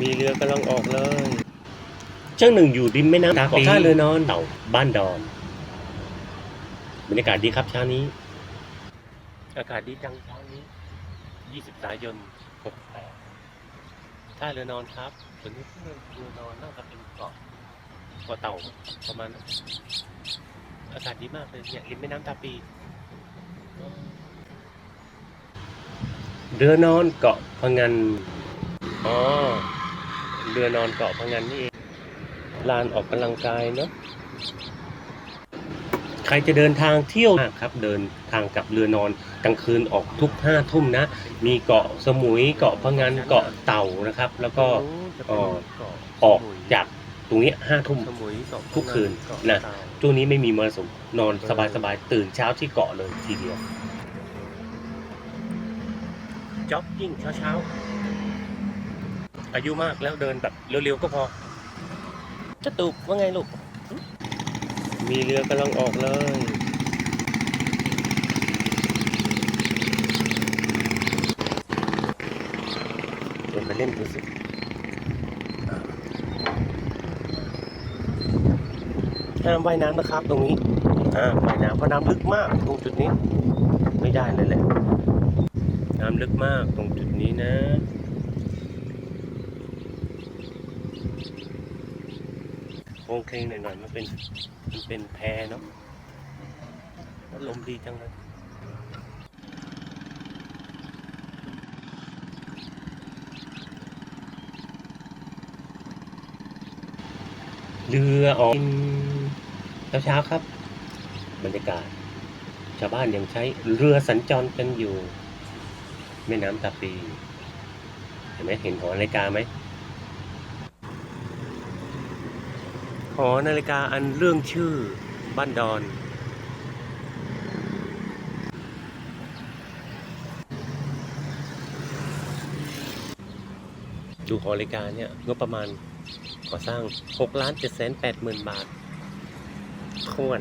มีเรือกำลังออกเลย เจ้าหนึ่งอยู่ริมแม่น้ำตาปีท่าเรือนอนเต่าบ้านดอนบรรยากาศดีครับเช้านี้ อากาศดีจังเช้านี้ 20สายน68ท่าเรือนอนครับส่วนนี้เรือนอนน่าจะเป็นเกาะเกาะเต่าประมาณนั้นอากาศดีมากเลยเนี่ยริมแม่น้ำตาปีเรือนอนเกาะพะงัน อ๋อ เรือนอนเกาะพะงันนี่เองลานออกกำลังกายเนาะใครจะเดินทางเที่ยวครับ เดินทางกับเรือนอนกลางคืนออกทุกห้าทุ่มนะ มีเกาะสมุยเกาะพะงันเกาะเต่านะครับ แล้วก็เอ่อออกจากตรงนี้ห้าทุ่มทุกคืนนะช่วงนี้ไม่มีมรสุมนอนสบายๆตื่นเช้าที่เกาะเลยทีเดียวจ็อกกิ้งเช้าๆ อายุมากแล้วเดินแบบเร็วๆก็พอจะตูบว่าไงลูก มีเรือกำลังออกเลยเดินไปเล่นดูสิห้ามว่ายน้ำนะครับตรงนี้ห้ามว่ายน้ำเพราะน้ำลึกมากตรงจุดนี้ ไม่ได้เลยแหละ น้ำลึกมากตรงจุดนี้นะ โครงเคงหน่อยๆมันเป็นมันเป็นแพเนาะแล้วลมดีจังเลยเรือออกเช้าๆครับ บรรยากาศ ชาวบ้านยังใช้เรือสัญจรกันอยู่ แม่น้ำตาปี เห็นไหมเห็นหอนาฬิกาไหม หอนาฬิกาอันเรื่องชื่อบ้านดอน ดูหอนาฬิกาเนี่ยงบประมาณก่อสร้าง6ล้าน7แสน8หมื่นบาทท้วน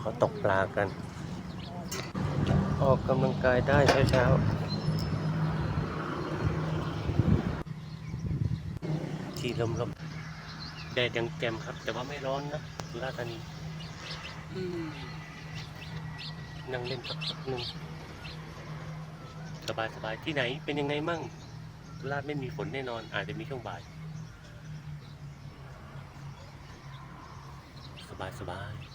เขาตกปลากัน ออกกำลังกายได้เช้าๆ ที่ลมลมๆแดดยังแจ่มครับ แต่ว่าไม่ร้อนนะสุราษฎร์ธานีอืมนั่งเล่นสักพักหนึ่งสบายสบายๆที่ไหนเป็นยังไงมั่งสุราษฎร์ไม่มีฝนแน่นอน อาจจะมีช่วงบ่าย สบายสบายๆ